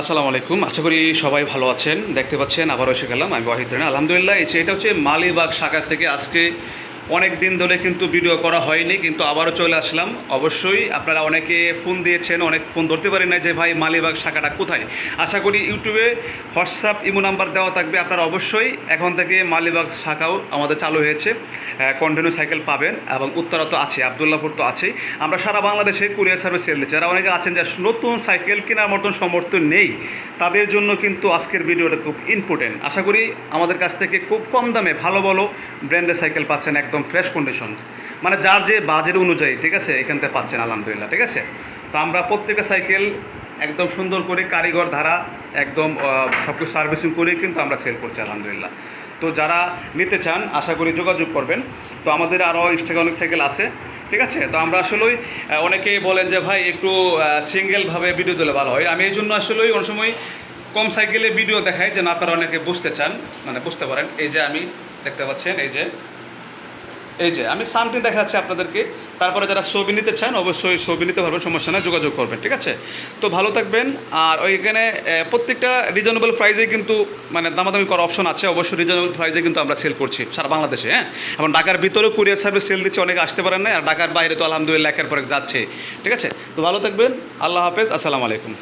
আসসালামু আলাইকুম। আশা করি সবাই ভালো আছেন। দেখতে পাচ্ছেন, আবারও এসে গেলাম। আমি ওয়াহিদ রানা। আলহামদুলিল্লাহ এটা হচ্ছে মালিবাগ শাখার থেকে আজকে অনেক দিন ধরে কিন্তু ভিডিও করা হয়নি, কিন্তু আবারও চলে আসলাম। অবশ্যই আপনারা অনেকে ফোন দিয়েছেন, অনেক ফোন ধরতে পারেন না যে, ভাই, মালিবাগ শাখাটা কোথায়? আশা করি ইউটিউবে হোয়াটসঅ্যাপ, ইমো নাম্বার দেওয়া থাকবে, আপনারা অবশ্যই এখন থেকে মালিবাগ শাখাও আমাদের চালু হয়েছে কন্টিনিউ সাইকেল পাবেন এবং উত্তরা তো আছে, আবদুল্লাপুর তো আছেই। আমরা সারা বাংলাদেশে কুরিয়ার সার্ভিস সেল দিচ্ছি। যারা অনেকে আছেন যে, নতুন সাইকেল কেনার মতন সমর্থন নেই তাদের জন্য কিন্তু আজকের ভিডিওটা খুব ইম্পর্টেন্ট আশা করি আমাদের কাছ থেকে খুব কম দামে ভালো ভালো ব্র্যান্ডের সাইকেল পাচ্ছেন একদম ফ্রেশ কন্ডিশন মানে যার যে বাজেট অনুযায়ী, ঠিক আছে? এখান থেকে পাচ্ছেন, আলহামদুলিল্লাহ, ঠিক আছে? তো আমরা প্রত্যেকটা সাইকেল একদম সুন্দর করে কারিগর ধারা, একদম সব কিছু সার্ভিসিং করে কিন্তু আমরা সেল করছি, আলহামদুলিল্লাহ। তো যারা নিতে চান, আশা করি যোগাযোগ করবেন। তো আমাদের আরও এক্সট্রা অনেক সাইকেল আছে, ঠিক আছে? তো আমরা আসলেই অনেকেই বলেন যে, ভাই, একটু সিঙ্গেলভাবে ভিডিও দিলে ভালো হয়। আমি এই জন্য আসলেই অনেক সময় কম সাইকেলে ভিডিও দেখাই, যেন আপনারা অনেকে বুঝতে চান মানে বুঝতে পারেন। এই যে আমি দেখতে পাচ্ছেন, এই যে এই যে, আমি সামটি দেখাচ্ছি আপনাদেরকে। তারপরে যারা ছবি নিতে চান, অবশ্যই ছবি নিতে পারবেন, সমস্যা না যোগাযোগ করবেন, ঠিক আছে? তো ভালো থাকবেন, আর ওইখানে প্রত্যেকটা রিজনেবল প্রাইসে কিন্তু মানে দামাদামি করার অপশন আছে, অবশ্যই রিজনেবল প্রাইজে কিন্তু আমরা সেল করছি, সারা বাংলাদেশে হ্যাঁ? এবং ঢাকার ভিতরেও কুরিয়ার সার্ভিস সেল দিচ্ছে, অনেকে আসতে পারেন না আর ঢাকার বাইরে তো আলহামদুলিল্লাহ একের পরে যাচ্ছে, ঠিক আছে? তো ভালো থাকবেন, আল্লাহ হাফেজ, আসসালামু আলাইকুম।